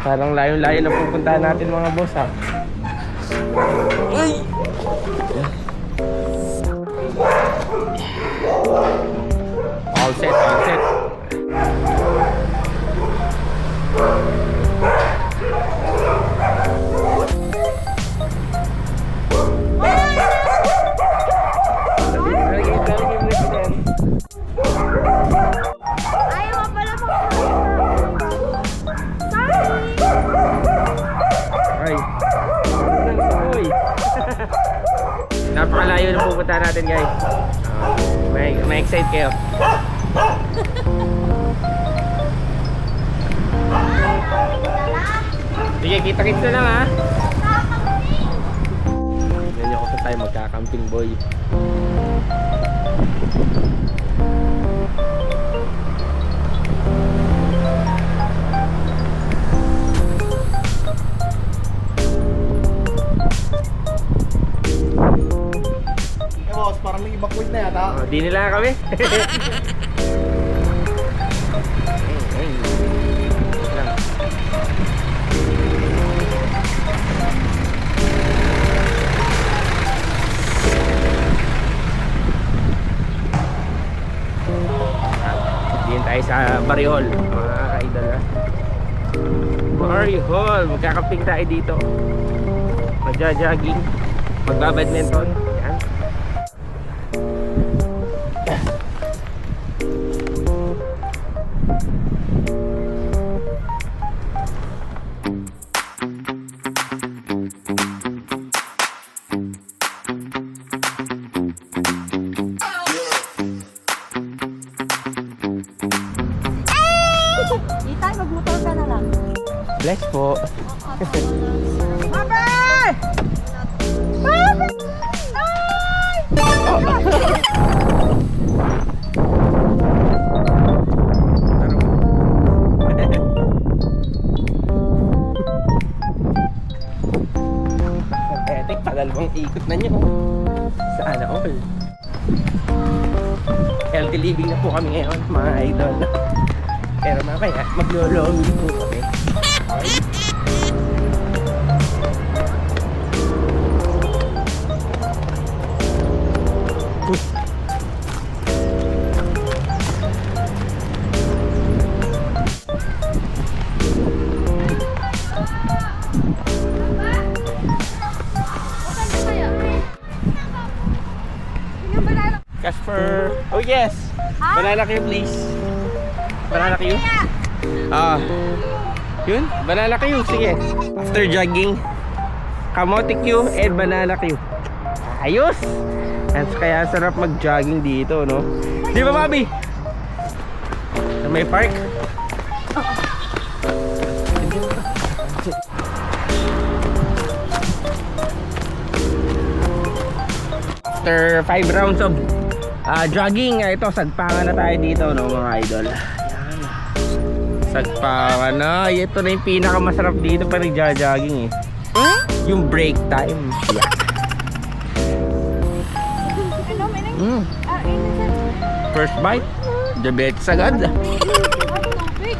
Parang layo-layo na pupuntahan natin mga boss ha. Ay! All set, all set. Lalagay- lalagay Napakalayo na pupunta natin guys. Ah, may, may excite kayo. Sige, kita-kits na lang ha. Nyo kung saan tayo magkakamping boy. Di nila kami. Diyan tayo sa Barihol, mga ka-idol ha. Barihol, magkakaping tayo dito. Magja-jogging, magbabadminton. Bless po. Mabay! Mabay! Ay! Etek, pagalawang ikot na nyo. Sana all. Healthy living na po kami ngayon, mga idol. Pero mamaya, maglolongin po kami. Casper! Oh yes! Banana kayo please. Banana kayo. Ah. Yun, banana kayo. Sige. After jogging, kamote Q and banana Q. Ayos! At kaya sarap mag-jogging dito, no? Di ba, Bobby? Sa may park? After 5 rounds of ah, jogging, ah, ito, sagpangan na tayo dito, no, mga idol. Ayan. Sagpangan na. Ito na yung pinakamasarap dito pa nagja-jogging, eh. Yung break time. Yeah. Mm. Inisan. First bite, diabetes agad. Ano, tubig?